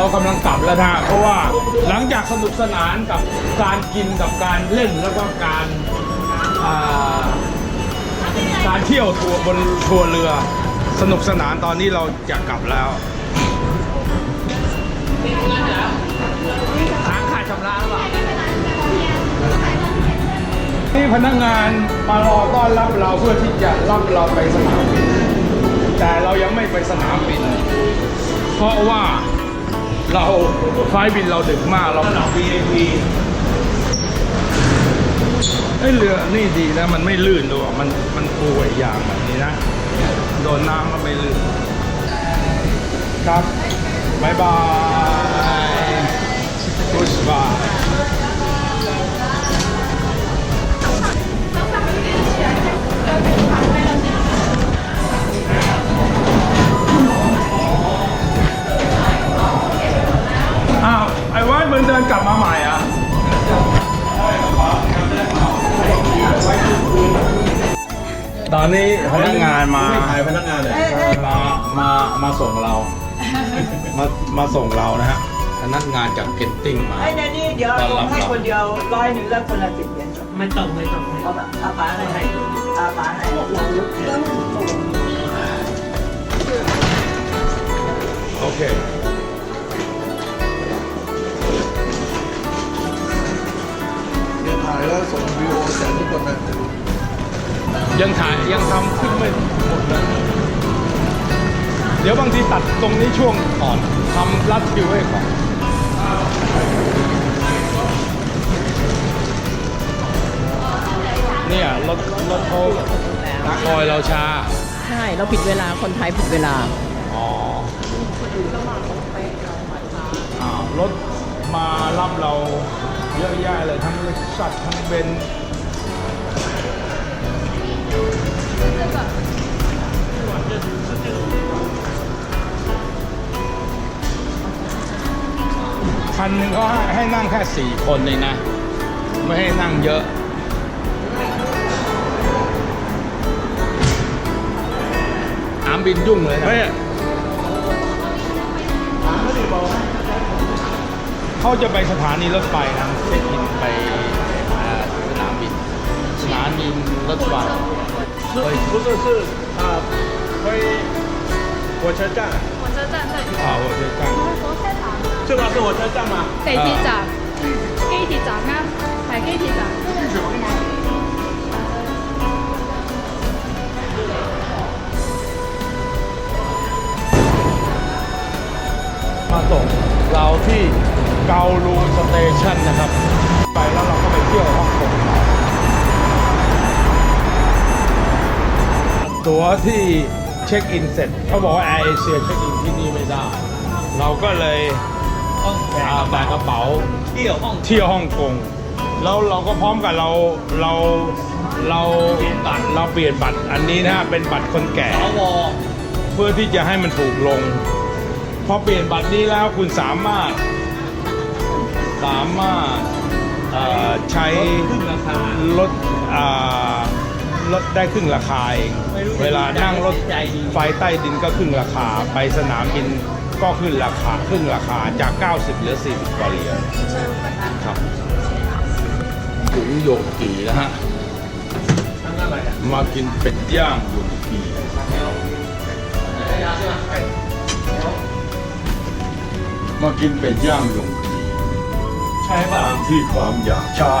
เรากำลังกลับแล้วนะเพราะว่าหลังจากสนุกสนานกับการกินกับการเล่นแล้วก็การอ่าการเที่ยวทัวร์บนทัวร์เรือ สนุกสนานตอนนี้เราจะกลับแล้วค้างค่าชำระหรือเปล่านี่พนักงานมารอต้อนรับเราเพื่อที่จะรับเราไปสนามบินแต่เรายังไม่ไปสนามบิน เพราะว่า เราไฟล์บินเราดึกมากเราระดับ VIP ไอ้ยเรือนี่ดีนะ มันไม่ลื่นด้วยมันมันปูไอ้ยางแบบนี้นะ โดนน้ำก็ไม่ลื่น ครับบายบายกุสบาย งเดินกลับมาใหม่อะตอนนี้พนักงานมาถ่ายพนักงานเลยมามามาส่งเรา มามาส่งเรานะฮะพนักงานจากเคนติ้งมาไอ้เนี่ยนี่เดี๋ยวผมให้คนเดียวร้อยหนึ่งแล้วคนละสิบเหรียญไม่ต้องไม่ต้องเอาแบบอาป๋าให้ให้อาป๋าให้เราต้องโอเค ถ่ายแล้วส่งวิดีโอแจกทุกคนนะยังถ่ายยังทำขึ้นไม่หมดเลยเดี๋ยวบางทีตัดตรงนี้ช่วงก่อนทำรัดคิวให้ก่อนเนี่ยรถรถเขาคอยเราช้าใช่ เราผิดเวลาคนไทยผิดเวลา อ๋ออ้าวรถมารับเรา เยอะแยะเลยทั้งริษัททั้งเบนคันหนึงเขาให้ให้นั่งแค่สี่คนเลยนะ ไม่ให้นั่งเยอะอามบินยุ่งเลยนะ เขาจะไปสถานีรถไฟนะเช็คอินไปอ่าสนามบิน สถานีรถไฟ 不是是啊飞火车站火车站这里， อ่าหัวเชือก 这个是火车站吗地铁站，机铁站啱，系机铁站。 มาส่งเราที่ เกาลูสเตชันนะครับ ไปแล้วเราก็ไปเที่ยวฮ่องกงตั๋วที่เช็คอินเสร็จเขาบอกว่าแอร์เอเชียเช็คอินที่นี่ไม่ได้ เราก็เลยอ่าแบกกระเป๋าเที่ยวห้องเที่ยวฮ่องกงแล้วเราก็พร้อมกับเราเราเราเราเปลี่ยนบัตรอันนี้นะเป็นบัตรคนแก่สวเพื่อที่จะให้มันถูกลง พอเปลี่ยนบัตรนี้แล้วคุณสามารถ สามารถเอ่อใช้รึ่งราคา ลดอ่าลดได้ครึ่งราคาเอง ไม่รู้จะเวลานั่งรถใจดี ไฟใต้ดินก็ครึ่งราคา ไปสนามบินก็ขึ้นราคาครึ่งราคาจาก 90เหลือ 40กว่าเหรียญครับถึงโยกีแล้วฮะ ทั้งอะไรอะมากินเป็ดย่างโยกีมากินเป็ดย่างยงกี ช่ป่ะตามที่ความอยากใช่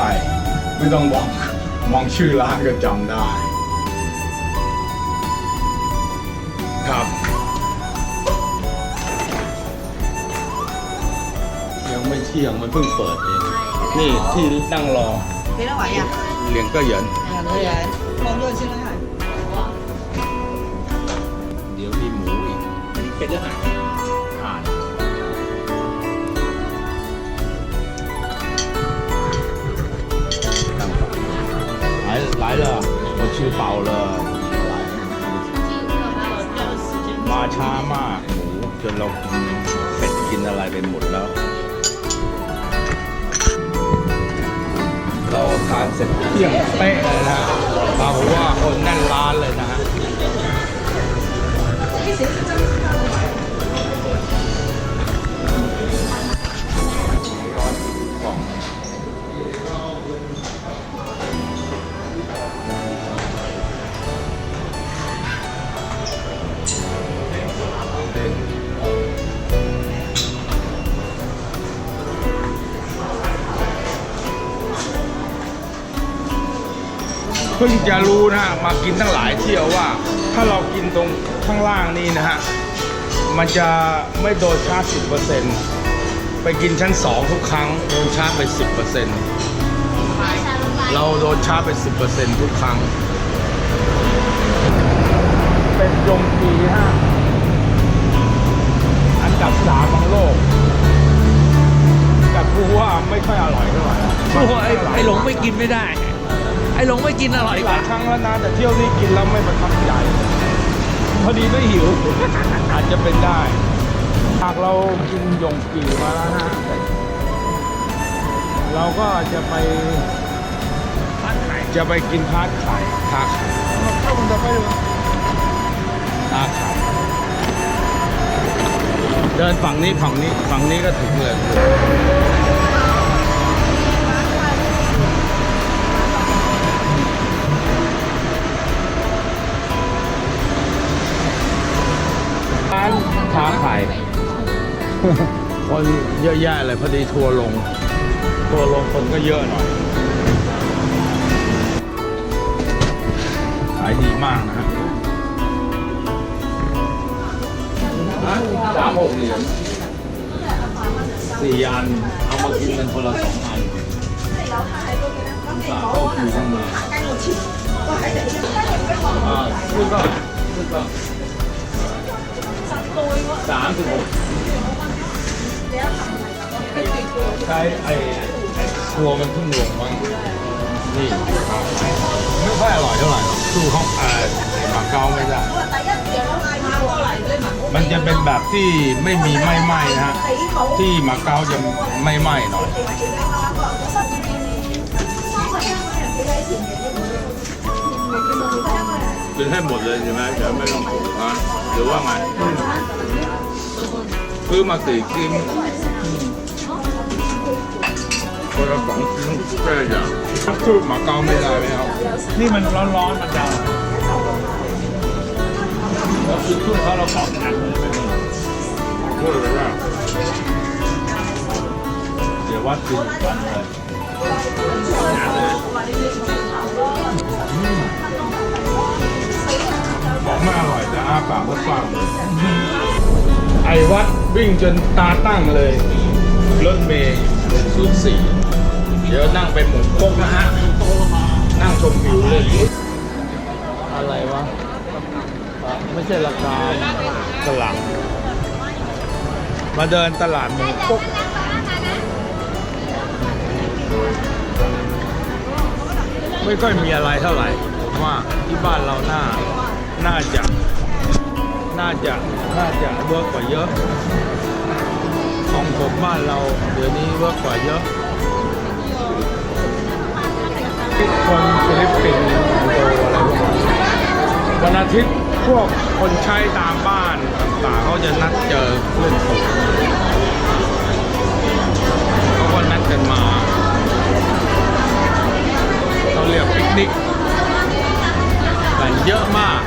ไม่ต้องมองมองชื่อร้านก็จำได้ ครับ ยังไม่เที่ยงมันเพิ่งเปิดเองนี่ที่นั่งรอ thế là vậy à? เหลียงก็เหยิน À, bây giờ mong luôn xin lỗi เดี๋ยวมีหมูอีกอันนี้เป็นอาหาร 来来了，我吃饱了。มาช้ามากหมูจนเรากินเป็ดกินอะไรไปหมดแล้ว เราทานเสร็จเที่ยงเป๊ะเลยนะปรากฏว่าคนแน่นร้านเลยนะฮะ พิ่งจะรู้นะฮะมากินตั้งหลายเที่ยวว่า ถ้าเรากินตรงข้างล่างนี่นะฮะมันจะไม่โดนชาร์จสิบเปอร์เซ็นต์ไปกินชั้นสองทุกครั้งโดนชาร์จไปสิบเปอร์เซ็นต์เราโดนชาร์จไปสิบเปอร์เซ็นต์ทุกครั้ง เป็นยงกีฮะอันดับสามของโลกแต่กูว่าไม่ค่อยอร่อยเท่าไหร่โอ้โหไอ้หลงไม่กินไม่ได้ อ้หลงไม่กินอร่อยหกลาว่ายครั้งแล้วนะแต่เที่ยวนี้กินแล้วไม่ประทับใจพอดีไม่หิว อาจจะเป็นได้หากเรากินยงกี่มาแล้วนะเราก็จะไปจะไปกินทาดไข่ทาไข่ทาไข่เดินฝั่งนี้ฝั่งนี้ฝั่งนี้ก็ถึงเลย คนเยอะแยะเลยพอดีทัวร์ลง ทัวร์ลงคนก็เยอะหน่อย ขายดีมากนะฮะสามหกเหรียญสี่อัน เอามากินกันคนละสองอันสามก็คือขึ้นมาอ่าคือก็คือก็สามสิบหก ใช้ไอ้ไอ้ตัวมันเพิ่งลงมั้งนี่ไม่ค่อยอร่อยเท่าไหร่หรอกสู้เขาเอ่อมาเกาไม่ได้ มันจะเป็นแบบที่ไม่มีไหม้ไหม้นะฮะที่หมาเกาจะไม่ไหม้หน่อยกินให้หมดเลยใช่ไหมเดี๋ยวไม่ต้องถูกนะหรือว่าไง ซื้อมาสี่กินคนละสองชิ้นแค่อย่างสู้มาเก๊าไม่ได้ไหมครับนี่มันร้อนๆมันจะแล้วคือช่วยเขาเราปอกหนักเลยไม่มีช่วยเลยว่าเดี๋ยววัดกินกันเลยหนักเลยอืมบอกไม่อร่อยแต่อาปากก็ฟัง ไอวัดวิ่งจนตาตั้งเลย รถเมย์ศูนย์สี่เดี๋ยวนั่งเป็นหมูกกนะฮะ นั่งชมวิวเลย อะไรวะ ไม่ใช่ราคาตลาดมาเดินตลาดหมูปุ๊กไม่ค่อยมีอะไรเท่าไหร่ว่าที่บ้านเราหน่าน่าจะ น่าจะน่าจะเวิร์กกว่าเยอะ ของผมบ้านเราเดี๋ยวนี้เวิร์กกว่าเยอะคนฟิลิปปินส์อินโดอะไรพวกนี้วันอาทิตย์พวกคนใช้ตามบ้านต่างๆเขาจะนัดเจอเล่อนสูเขาก็นัดกันมาเขาเรียกปิกนิกกันเยอะมาก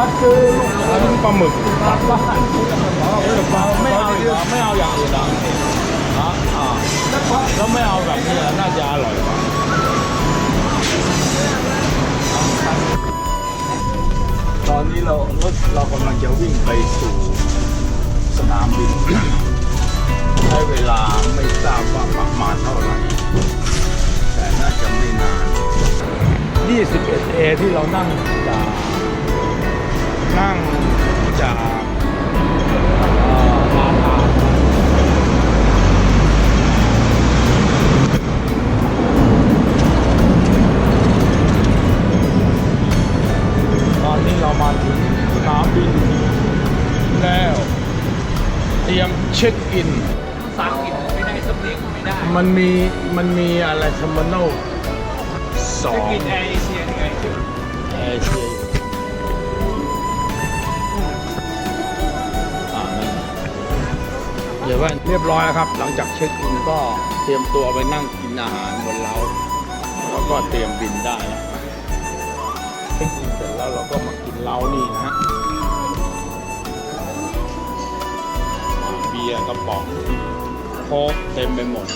วัดซื้อลูกปลาหมึกกลับบ้านไม่เอาอีกไม่เอาอย่างอื่นเหรอฮะอ่าแล้วไม่เอาแบบนี้น่าจะอร่อยกว่าตอนนี้เรารถเรากำลังจะวิ่งไปสู่สนามบินใช้เวลาไม่ทราบว่าประมาณเท่าไหร่ แต่น่าจะไม่นาน 21A ที่เรานั่งจาก เช็คอิน สามกินไม่ได้สำเนียงไม่ได้มันมีมันมีอะไรทำมันโนสอจะงกินแอร์เอเชียยังไงเอเชียเดี๋ยวว่าเรียบร้อยแล้วครับ หลังจากเช็คอินก็เตรียมตัวไปนั่งกินอาหารบนเล้าแล้วก็เตรียมบินได้เช็คอินเสร็จแล้วเราก็มากินเล้านี่นะฮะ บียร์กระป๋องโคกเต็มไปหมด